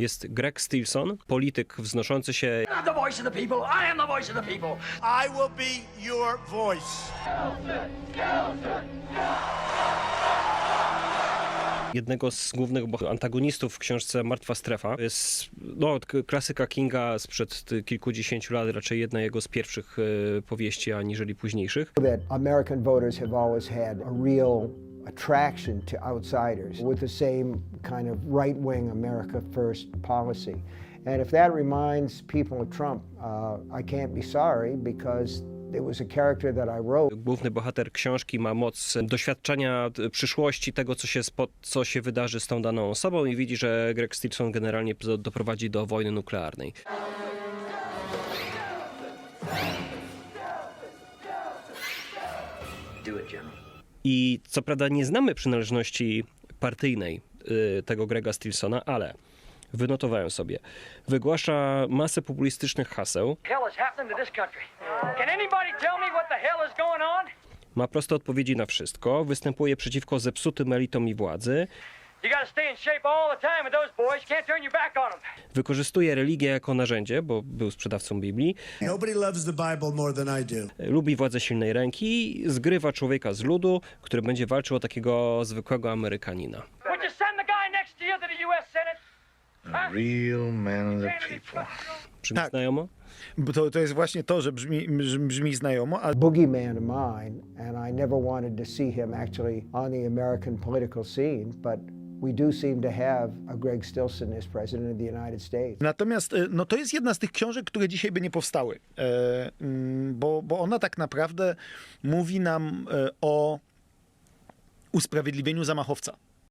jest Greg Stilson, polityk wznoszący się I'm the voice of the people. I am the voice of the people. I will be your voice. jednego z głównych antagonistów w książce Martwa Strefa. Jest no, klasyka Kinga sprzed kilkudziesięciu lat, raczej jedna jego z pierwszych y, powieści, aniżeli późniejszych. that American voters have always had a real attraction to outsiders with the same kind of right wing America First policy. And if that reminds people of Trump, uh, I can't be sorry because it was a character that I wrote. Główny bohater książki ma moc doświadczenia przyszłości, tego, co się, spo, co się wydarzy z tą daną osobą i widzi, że Greg Stilson generalnie do- doprowadzi do wojny nuklearnej. Do it, General. I co prawda nie znamy przynależności partyjnej y, tego Grega Stilsona, ale wynotowałem sobie. Wygłasza masę populistycznych haseł, ma proste odpowiedzi na wszystko, występuje przeciwko zepsutym elitom i władzy, Wykorzystuje religię jako narzędzie, bo był sprzedawcą Biblii, Nobody loves the Bible more than I do. lubi władzę silnej ręki, zgrywa człowieka z ludu, który będzie walczył o takiego zwykłego Amerykanina. Real man of the people. Brzmi Tak. znajomo? Bo to, to jest właśnie to, że brzmi, brzmi znajomo, a boogeyman of mine, and I never wanted to see him actually on the American political scene, but Natomiast no, to jest jedna z tych książek, które dzisiaj by nie powstały, e, mm, bo, bo ona tak naprawdę mówi nam e, o usprawiedliwieniu zamachowca.